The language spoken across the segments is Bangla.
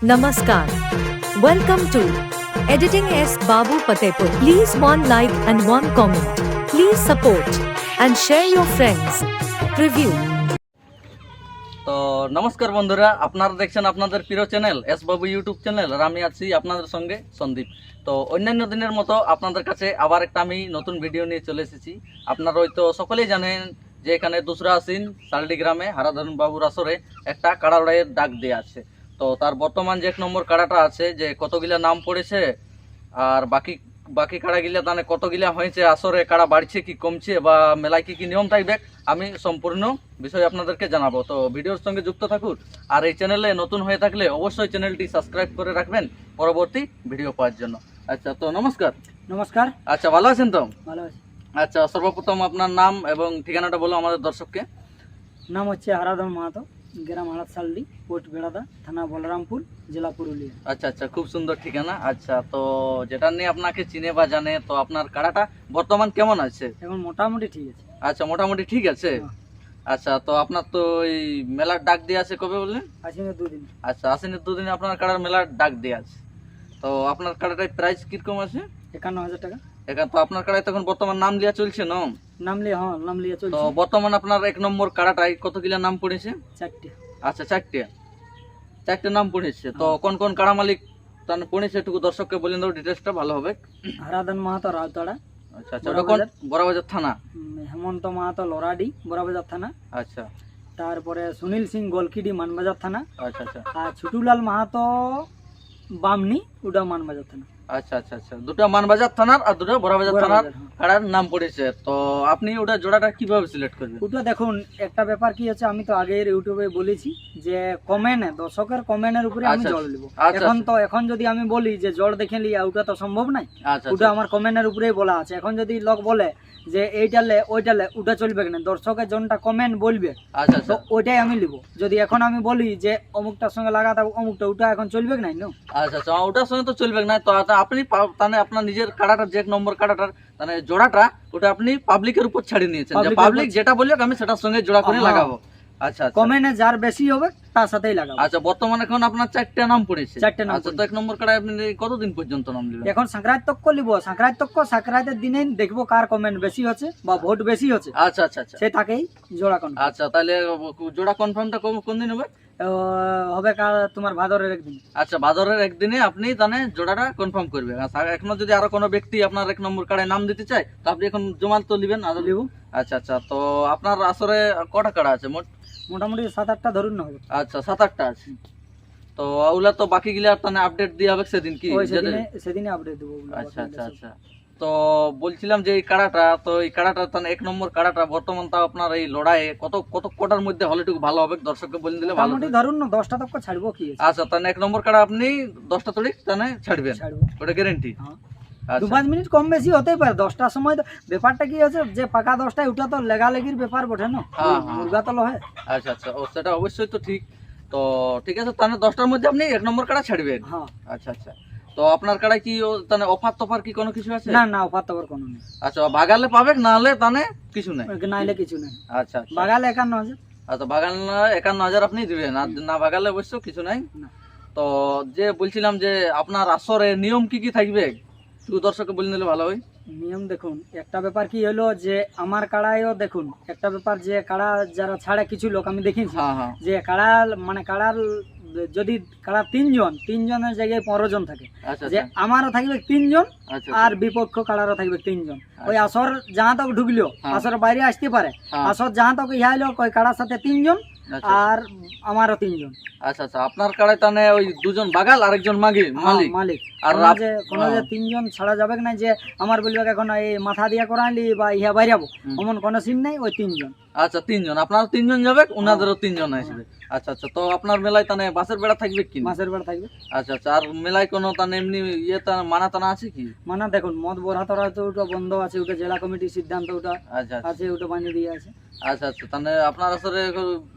Namaskar. Welcome to Editing S. Babu Patepur. Please one like and one comment. Please support and share your friends. Preview. তো নমস্কার বন্ধুরা, আপনারা দেখছেন আপনাদের প্রিয় channel S Babu YouTube channel আর আমি আছি আপনাদের সঙ্গে সন্দীপ তো অন্যান্য দিনের মতো আপনাদের কাছে আবার একটা আমি নতুন ভিডিও নিয়ে চলে এসেছি আপনারা হয়তো সকলেই জানেন যে এখানে দুসরা আসিন সালডি গ্রামে হারাধরণ বাবুর আসরে একটা কাড়া লড়াইয়ের ডাক দেওয়া আছে তো তার বর্তমান যে এক নম্বর কাড়াটা আছে যে কতগুলা নাম পড়েছে আর বাকি বাকি কাড়াগুলা তাহলে কতগুলা হয়েছে আসরে কাড়া বাড়ছে কি কমছে বা মেলায় কি কি নিয়ম থাকবে আমি সম্পূর্ণ বিষয় আপনাদেরকে জানাব। তো ভিডিওর সঙ্গে যুক্ত থাকুন আর এই চ্যানেলে নতুন হয়ে থাকলে অবশ্যই চ্যানেলটি সাবস্ক্রাইব করে রাখবেন পরবর্তী ভিডিও পাওয়ার জন্য। আচ্ছা তো নমস্কার। নমস্কার। আচ্ছা ভালো আছেন তো? ভালো আছি। আচ্ছা সর্বপ্রথম আপনার নাম এবং ঠিকানাটা বলো আমাদের দর্শককে। নাম হচ্ছে আরাধন মাহাতো। গ্রাম সাল্লি পোস্ট বেড়াদা থানা বলরামপুর জেলা পুরুলিয়া। আচ্ছা আচ্ছা খুব সুন্দর ঠিকানা। আচ্ছা তো যেটা নিয়ে আপনাকে চিনে বা জানে তো আপনার কাড়াটা বর্তমান কেমন আছে? এখন মোটামুটি ঠিক আছে। আচ্ছা মোটামুটি ঠিক আছে? হ্যাঁ। আচ্ছা তো আপনার তো এই মেলার ডাক দিয়ে আছে কবে বললেন? আছি না দুদিন। আচ্ছা আসেনের দুদিনে আপনার কাড়ার মেলার ডাক দিয়ে আছে। তো আপনার কাড়াটার প্রাইস কীরকম আছে? একান্ন হাজার টাকা। এখান তো আপনার কাড়ায় তখন বর্তমান নাম দেওয়া চলছে না নাম লিয়ে হ্যাঁ নাম লিয়ে তো চলছে বর্তমান আপনার এক নম্বর কাড়াটায় কত কিলা নাম পড়েছে? চারটে। আচ্ছা চারটে। চারটে নাম পড়েছে। তো কোন কোন কাড়া মালিক পড়েছে? একটু দর্শককে বলে দাও ডিটেলসটা ভালো হবে। হারাধন মাহাতো রাউতাড়া আচ্ছা আচ্ছা ওটা কোন? বড়বাজার। থানা? হেমন্ত মাহাতো লরাডি বড়াবাজার থানা। আচ্ছা। তারপরে সুনীল সিং গোলকিডি মানবাজার থানা। আচ্ছা আচ্ছা। আর ছুটুলাল মাহাতো বামনি ওটা মানবাজার থানা। আচ্ছা আচ্ছা আচ্ছা। দুটো মানবাজার থানার আর দুটো বড়বাজার থানার। কাড়ার নাম পড়েছে। তো আপনি ওটা জোড়াটা কীভাবে সিলেক্ট করবেন? ওটা দেখুন একটা ব্যাপার কি হচ্ছে আমি তো আগের ইউটিউবে বলেছি যে কমেন্টে দর্শকের কমেন্টের উপরে আমি আচ্ছা, জল দিব। আচ্ছা, এখন আচ্ছা। তো এখন যদি আমি বলি যে জল দেখে ওটা তো সম্ভব নাই ওটা আমার কমেন্টের উপরেই বলা আছে। এখন যদি লোক বলে যে এইটালে ওইটালে ওটা চলবে না দর্শকের জনটা কমেন্ট বলবে। তো ওইটাই আমি লিব। যদি এখন আমি বলি যে অমুকটার সঙ্গে লাগা থাকব অমুকটা ওটা এখন চলবে নাই না আচ্ছা আচ্ছা। ওটার সঙ্গে তো চলবে না তো আপনি তাহলে আপনার নিজের কাড়াটা যে নম্বর কাড়াটার মানে জোড়াটা ওটা আপনি পাবলিকের উপর ছাড়িয়ে নিয়েছেন। পাবলিক যেটা বলবে আমি সেটার সঙ্গে জোড়া করে। লাগাবো। আচ্ছা আচ্ছা। যার বেশি হবে তার সাথেই লাগাবো। আচ্ছা বর্তমানে এখন আপনার চারটে নাম পড়েছে। চারটে নাম আচ্ছা তো এক নম্বর কাড়ায় আপনি কতদিন পর্যন্ত নাম এখন সংক্রান্ত লিব সংক্রান্ত তক্ক সংক্রান্তের দিনে দেখব কার কমেন্ট বেশি হচ্ছে বা ভোট বেশি হচ্ছে। আচ্ছা আচ্ছা আচ্ছা। সে জোড়া আচ্ছা তাহলে জোড়া কনফার্মটা কোন দিন হবে? হবে তোমার ভাদরের একদিন। আচ্ছা ভাদরের একদিনে আপনি জোড়াটা কনফার্ম করবেন। আর এখনও যদি আরও কোনো ব্যক্তি আপনার এক নম্বর কার্ডে নাম দিতে চায় তো আপনি এখন তো নেবেন আদৌ আচ্ছা আচ্ছা তো আপনার আসরে কটা কাড়া আছে মোট? মোটামুটি সাত আটটা ধরুন না হবে। আচ্ছা সাত আটটা আছে। তো ওগুলা তো বাকি গিলা আপডেট দিয়ে হবে সেদিন কি? সেদিনে আপডেট দেবো। আচ্ছা আচ্ছা আচ্ছা। তো বলছিলাম যে এই কাড়াটা তো এই কাড়াটা তাহলে এক নম্বর কাড়াটা বর্তমান তাও আপনার এই লড়াইয়ে কত কত কটার মধ্যে হলে একটু ভালো হবে? দর্শককে বলে দিলে ভালো মোটামুটি ধরুন না দশটা তক ছাড়বো কি আচ্ছা তাহলে এক নম্বর কাড়া আপনি দশটা তড়ি তাহলে ছাড়বেন। ওটা গ্যারেন্টি হ্যাঁ। দু আচ্ছা পাঁচ মিনিট কম বেশি হতেই পারে দশটার সময় তো ব্যাপারটা কি হচ্ছে যে পাকা দশটায় ওটা তো লেগালেগির ব্যাপার বটে না? হ্যাঁ, হ্যাঁ। মুরগা তো লহে। আচ্ছা আচ্ছা। ও সেটা অবশ্যই তো ঠিক। তো ঠিক আছে তাহলে দশটার মধ্যে আপনি এক নম্বর কাড়া ছাড়বেন। হ্যাঁ। আচ্ছা আচ্ছা। তো আপনার কাড়ায় কি তাহলে অফার তফার কি কোনো কিছু আছে? না না অফার তো কোনো নেই। আচ্ছা বাগালে পাবে না হলে তাহলে কিছু নেই? নাইলে কিছু নেই। আচ্ছা আচ্ছা। বাগালে একান্ন হাজার। আচ্ছা বাগান একান্ন হাজার আপনি দিবেন। আর না বাগালে অবশ্য কিছু নাই। তো যে বলছিলাম যে আপনার আসরে নিয়ম কি কি থাকবে? শুধু দর্শককে বলে নিলে ভালো হয়। নিয়ম দেখুন একটা ব্যাপার কি হলো যে আমার কাড়ায়ও দেখুন একটা ব্যাপার যে কাড়া যারা ছাড়ে কিছু লোক আমি দেখেছি হ্যাঁ হ্যাঁ। যে কাড়ার মানে কাড়ার যদি কারা তিনজন তিনজনের জায়গায় পনেরো জন থাকে আচ্ছা যে আচ্ছা। আমারও থাকবে তিনজন আচ্ছা আর বিপক্ষ কারারও থাকবে তিনজন। ওই আসর যাহা তক ঢুকলো হ্যাঁ। আসর বাইরে আসতে পারে। হ্যাঁ। আসর যাহা তক ইহা হলো কাড়ার সাথে তিনজন আর আমারও তিনজন। আচ্ছা আচ্ছা আপনার কাড়ায় তাহলে ওই দুজন বাগাল আর একজন মাগি হ্যাঁ, মালিক? মালিক। আর যে কোনো যে হ্যাঁ। তিনজন ছাড়া যাবে না যে আমার বলবে এখন এই মাথা দিয়া করাইলি বা ইহা বাইরাবো। এমন কোনো সিন নাই ওই তিনজন। আচ্ছা তিনজন। আপনার তিনজন যাবে ওনাদেরও তিনজন আসবে। আচ্ছা আচ্ছা তো আপনার মেলায় তাহলে বাসের বেড়া থাকবে কি না? মাসের বেড়া থাকবে। আচ্ছা আচ্ছা আর মেলায় কোনো তাহলে এমনি ইয়ে তা মানা টানা আছে কি? মানা দেখুন মদ বড়া তরা তো ওটা বন্ধ আছে ওটা জেলা কমিটির সিদ্ধান্ত ওটা আচ্ছা আচ্ছা। আছে ওটা বানিয়ে দিয়ে আছে। আচ্ছা আচ্ছা তাহলে আপনার আসলে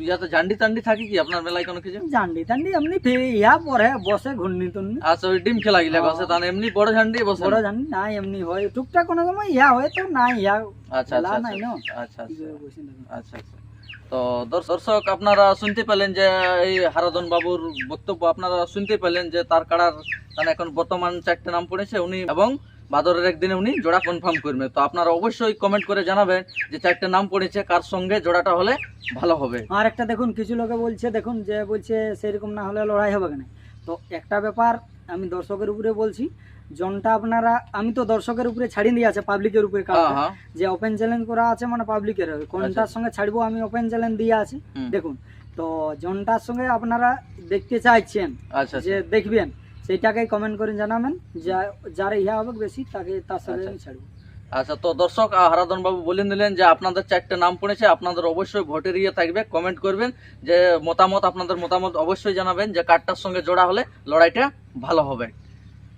ইয়াতে ঝান্ডি টান্ডি থাকে কি আপনার মেলায় কোনো কিছু? জান্ডি টান্ডি এমনি ইয়া পরে বসে ঘূর্ণি টুর্নি আচ্ছা ওই ডিম খেলা গিলা। বসে তাহলে এমনি বড় ঝান্ডি বসে? বড় জানি না এমনি হয়। টুকটাক কোনো সময় ইয়া হয় তো না ইয়া আচ্ছা আচ্ছা নাই না? আচ্ছা আচ্ছা। থাকি। আচ্ছা আচ্ছা। তো দর্শ- দর্শক আপনারা শুনতে পেলেন যে এই হারাধন বাবুর বক্তব্য আপনারা শুনতে পেলেন যে তার কাড়ার মানে এখন বর্তমান চারটে নাম পড়েছে উনি এবং বাদরের একদিনে উনি জোড়া কনফার্ম করবে। তো আপনারা অবশ্যই কমেন্ট করে জানাবেন যে চারটে নাম পড়েছে কার সঙ্গে জোড়াটা হলে ভালো হবে। আর একটা দেখুন কিছু লোকে বলছে দেখুন যে বলছে সেরকম না হলে লড়াই হবে কেন? তো একটা ব্যাপার আমি দর্শকের উপরে বলছি জনটা আপনারা আমি তো দর্শকের উপরে ছাড়ি দিয়ে আছে পাবলিকের উপরে যে ওপেন চ্যালেঞ্জ করা আছে মানে পাবলিকের কোনটার সঙ্গে ছাড়বো আমি ওপেন চ্যালেঞ্জ দিয়ে আছি দেখুন। তো জনটার সঙ্গে আপনারা দেখতে চাইছেন আচ্ছা যে আচ্ছা দেখবেন। সেইটাকে কমেন্ট করে জানাবেন। যা- যার ইহা হবে বেশি তাকে তার সাথে আচ্ছা। আমি ছাড়বো। আচ্ছা তো দর্শক হারাধন বাবু বলে দিলেন যে আপনাদের চারটে নাম পড়েছে আপনাদের অবশ্যই ভোটের ইয়ে থাকবে কমেন্ট করবেন যে মতামত আপনাদের মতামত অবশ্যই জানাবেন যে কার্ডটার সঙ্গে জোড়া হলে লড়াইটা ভালো হবে।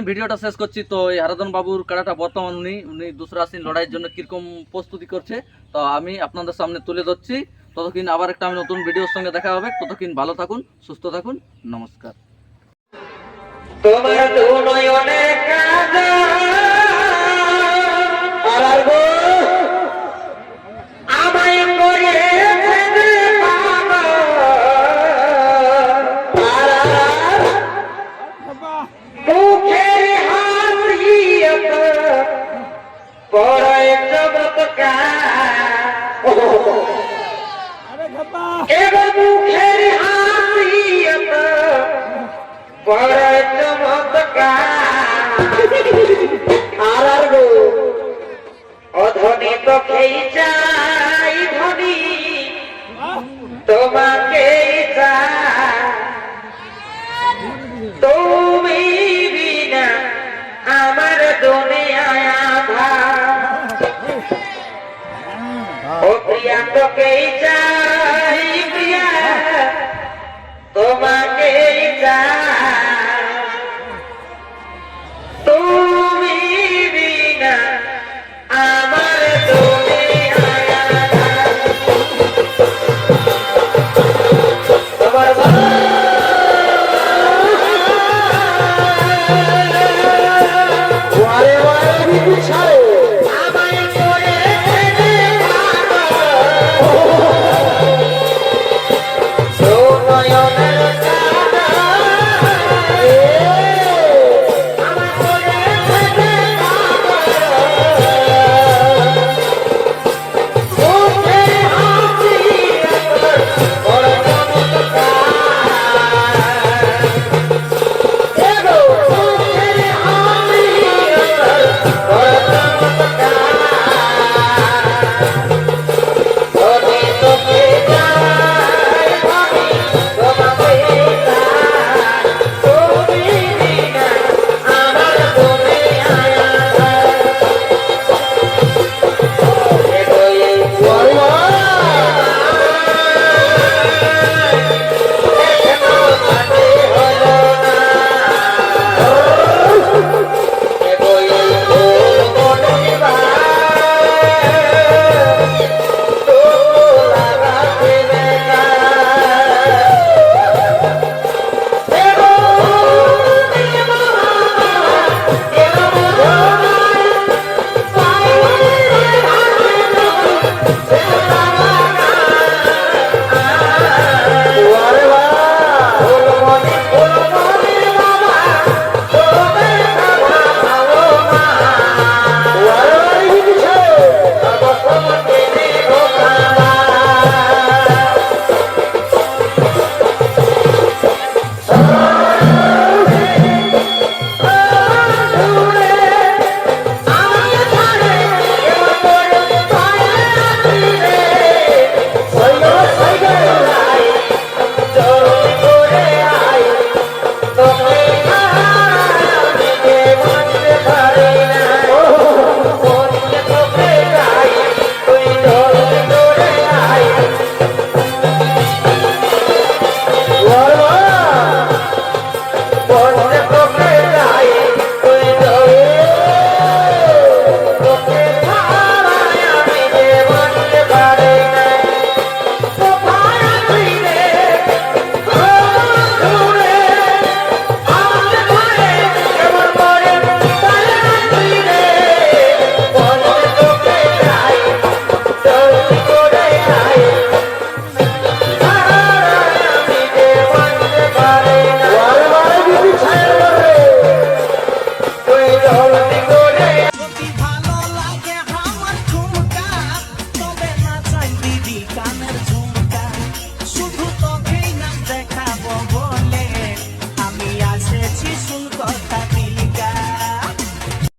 ভিডিওটা শেষ করছি তো এই হারাধন বাবুর কাড়াটা বর্তমান উনি উনি দুসরা আসীন লড়াইয়ের জন্য কীরকম প্রস্তুতি করছে তো আমি আপনাদের সামনে তুলে ধরছি। ততক্ষণ আবার একটা আমি নতুন ভিডিওর সঙ্গে দেখা হবে ততক্ষণ ভালো থাকুন সুস্থ থাকুন নমস্কার। তোমার দু নয়নের কাজা। আর তোকেই চাই ধনি। তোমাকে তুমি বিনা আমার দুনিয়ায় আভা ও প্রিয়া, তোকেই চাই প্রিয়া। তোমাকেই চাই। তুমি